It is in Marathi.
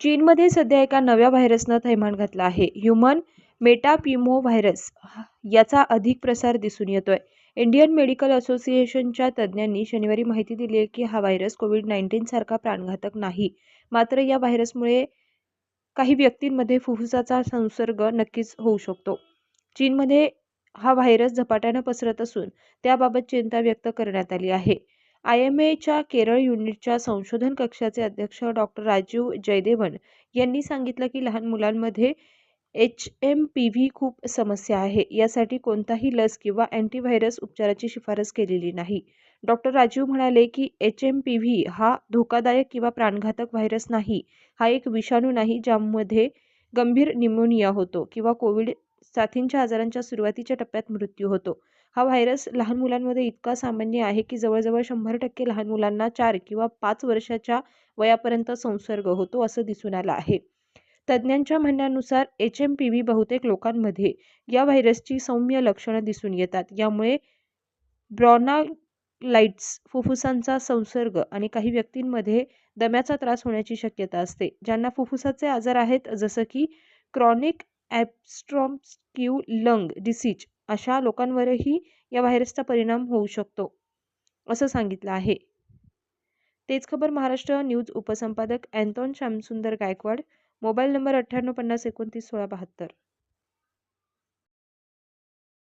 चीनमध्ये सध्या एका नव्या व्हायरसनं थैमान घातलं आहे. ह्युमन मेटापिमो व्हायरस याचा अधिक प्रसार दिसून येतोय. इंडियन मेडिकल असोसिएशनच्या तज्ज्ञांनी शनिवारी माहिती दिली आहे की हा व्हायरस कोविड नाईन्टीन सारखा प्राणघातक नाही. मात्र या व्हायरसमुळे काही व्यक्तींमध्ये फुफ्फुसाचा संसर्ग नक्कीच होऊ शकतो. चीनमध्ये हा व्हायरस झपाट्यानं पसरत असून त्याबाबत चिंता व्यक्त करण्यात आली आहे. आय एम एच्या केरळ युनिटच्या संशोधन कक्षाचे अध्यक्ष डॉक्टर राजीव जयदेवन यांनी सांगितलं की लहान मुलांमध्ये एच एम पी व्ही खूप समस्या आहे. यासाठी कोणताही लस किंवा अँटीव्हायरस उपचाराची शिफारस केलेली नाही. डॉक्टर राजीव म्हणाले की एच एम पी व्ही हा धोकादायक किंवा प्राणघातक व्हायरस नाही. हा एक विषाणू नाही ज्यामध्ये गंभीर निमोनिया होतो किंवा कोविड साथींच्या आजारांच्या सुरुवातीच्या टप्प्यात मृत्यू होतो. हा व्हायरस लहान मुलांमध्ये इतका सामान्य आहे की जवळजवळ शंभर टक्के लहान मुलांना चार किंवा पाच वर्षाच्या वयापर्यंत संसर्ग होतो असं दिसून आलं आहे. तज्ज्ञांच्या म्हणण्यानुसार एच एम पी व्ही बहुतेक लोकांमध्ये या व्हायरसची सौम्य लक्षणं दिसून येतात. यामुळे ब्रॉनालाइट्स फुफ्फुसांचा संसर्ग आणि काही व्यक्तींमध्ये दम्याचा त्रास होण्याची शक्यता असते ज्यांना फुफ्फुसाचे आजार आहेत जसं की क्रॉनिक ॲबस्ट्रॉम्स्क्यू लंग डिसीज अशा लोकांवरही या व्हायरसचा परिणाम होऊ शकतो असं सांगितलं आहे. तेच खबर Maharashtra news उपसंपादक Anton Shyamsundar Gaikwad mobile number अठ्ठ्याण्णव पन्नास एकोणतीस सोळा बहात्तर.